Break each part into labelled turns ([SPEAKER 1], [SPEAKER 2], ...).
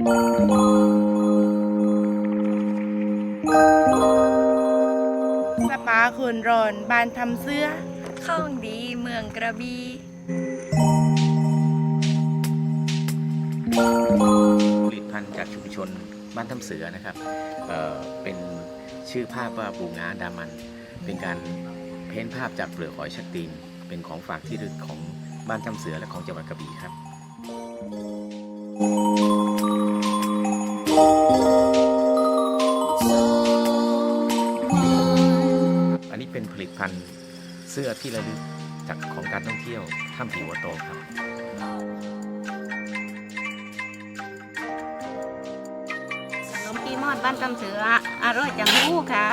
[SPEAKER 1] สปาคุนรอนบานทำเสื้อ
[SPEAKER 2] ข้องดีเมืองกระบี่
[SPEAKER 3] ผลิตภัณฑ์จากชุมชนบ้านทำเสือนะครับเเป็นชื่อภาพว่าบูงาดามัน เป็นการเพ้นภาพจากเปลือกหอยชักตีน เป็นของฝากที่รึกของบ้านทำเสือและของจังหวัดกระบี่ครับ นี้เป็นผลิตภัณฑ์เสื้อที่ระลึกจากของการท่องเที่ยวถ้ำผีหัวโตครับ
[SPEAKER 4] ขนมปีมอดบ้านตำเสืออร่อยจังหู้ค่ะ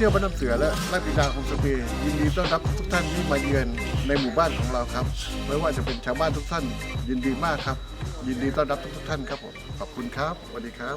[SPEAKER 5] เที่ยวบ้านน้ำเสือและราชบิดาโฮมสเตย์ยินดีต้อนรับทุกท่านที่มาเยือนในหมู่บ้านของเราครับ ไม่ว่าจะเป็นชาวบ้านทุกท่านยินดีมากครับ ยินดีต้อนรับทุกท่านครับผมขอบคุณครับสวัสดีครับ